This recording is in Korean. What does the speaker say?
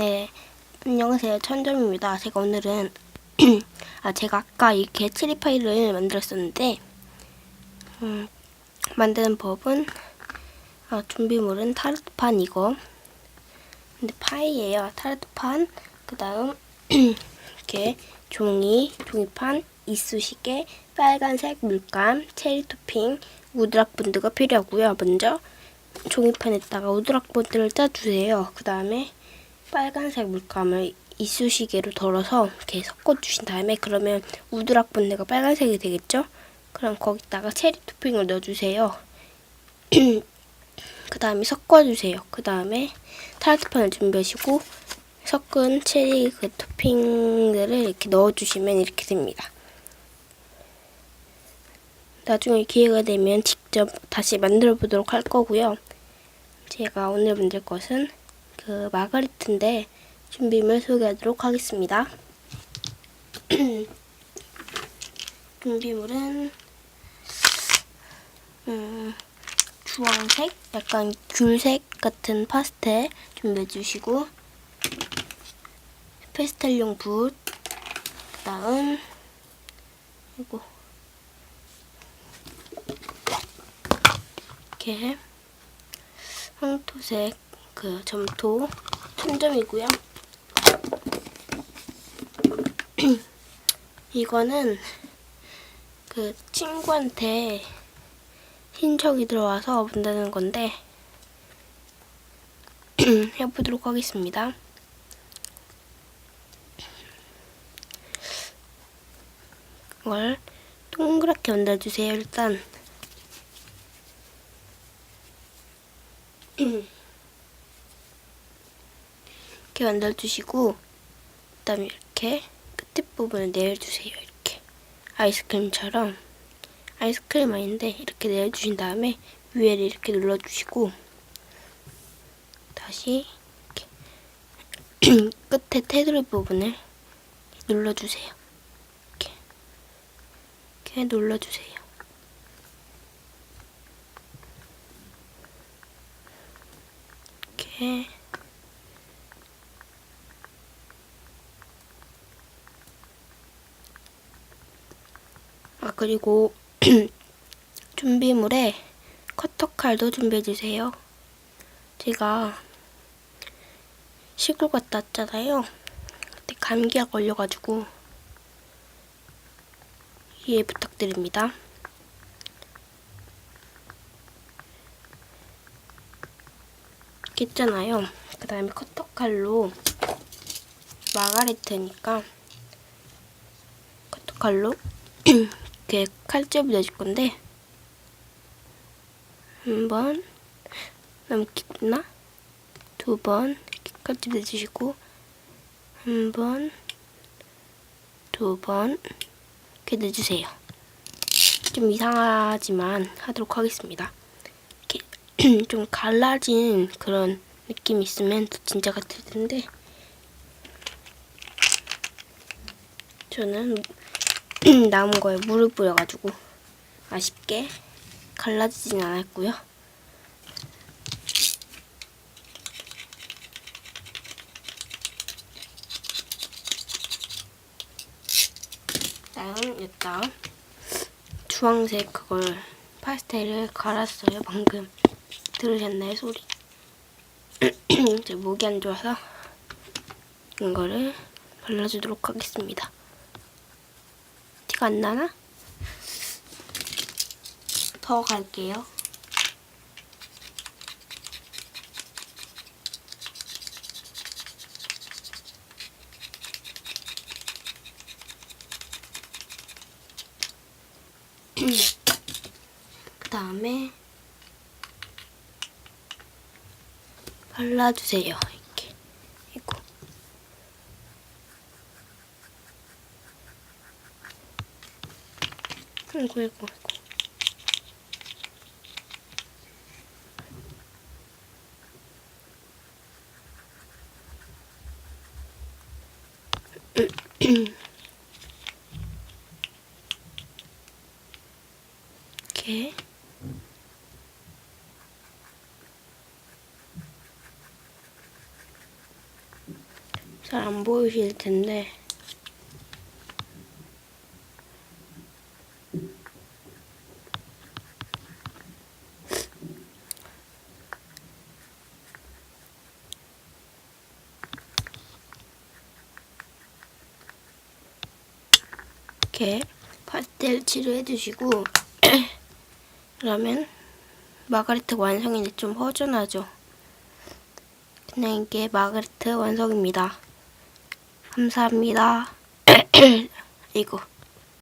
네, 안녕하세요. 천점입니다. 제가 오늘은 아 제가 아까 이렇게 체리 파이를 만들었었는데 음, 만드는 법은 아, 준비물은 타르트판 이거 근데 파이예요. 타르트판 그 다음 이렇게 종이 종이판 이쑤시개 빨간색 물감 체리 토핑 우드락 본드가 필요하고요. 먼저 종이판에다가 우드락 본드를 짜주세요. 그 다음에 빨간색 물감을 이쑤시개로 덜어서 이렇게 섞어주신 다음에 그러면 우드락 본드가 빨간색이 되겠죠? 그럼 거기다가 체리 토핑을 넣어주세요. 그 다음에 섞어주세요. 그 다음에 타르트판을 준비하시고 섞은 체리 그 토핑들을 이렇게 넣어주시면 이렇게 됩니다. 나중에 기회가 되면 직접 다시 만들어 보도록 할 거고요. 제가 오늘 만들 것은 그 마가리트인데 준비물 소개하도록 하겠습니다. 준비물은 음, 주황색, 약간 귤색 같은 파스텔 준비해 주시고 페스텔용 붓, 그다음 이거 이렇게 황토색 그 점토 천점이고요. 이거는 그 친구한테 신청이 들어와서 만드는 건데 해보도록 하겠습니다. 이걸 동그랗게 만들어주세요. 일단 이렇게 만들어주시고 그 다음에 이렇게 끝에 부분을 내려주세요. 이렇게 아이스크림처럼 아이스크림 아닌데 이렇게 내려주신 다음에 위에를 이렇게 눌러주시고 다시 이렇게 끝에 테두리 부분을 눌러주세요. 이렇게 이렇게 눌러주세요. 이렇게 아 그리고 준비물에 커터칼도 준비해 주세요. 제가 시골 갔다 왔잖아요. 그때 감기가 걸려가지고 이해 부탁드립니다. 있잖아요. 그 다음에 커터칼로 마가레트니까 커터칼로 이렇게 칼집을 내줄 건데 한번 너무 깊나? 두 번 칼집 내주시고 한 번, 두 번 이렇게 내주세요. 좀 이상하지만 하도록 하겠습니다. 이렇게 좀 갈라진 그런 느낌이 있으면 더 진짜 같을 텐데 저는 남은 거에 물을 뿌려가지고 아쉽게 갈라지진 않았고요. 다음 일단 주황색 그걸 파스텔을 갈았어요. 방금 들으셨나요 소리? 제 목이 안 좋아서 이거를 발라주도록 하겠습니다. 티가 안 나나? 더 갈게요. 그 다음에 발라주세요. 이렇게. 이거. 아이고, 아이고, 아이고. 이렇게. 잘 안 보이실 텐데 이렇게 파스텔 칠을 해주시고 그러면 마가리트 이제 좀 허전하죠. 그냥 이게 마가리트 완성입니다. 감사합니다. 이거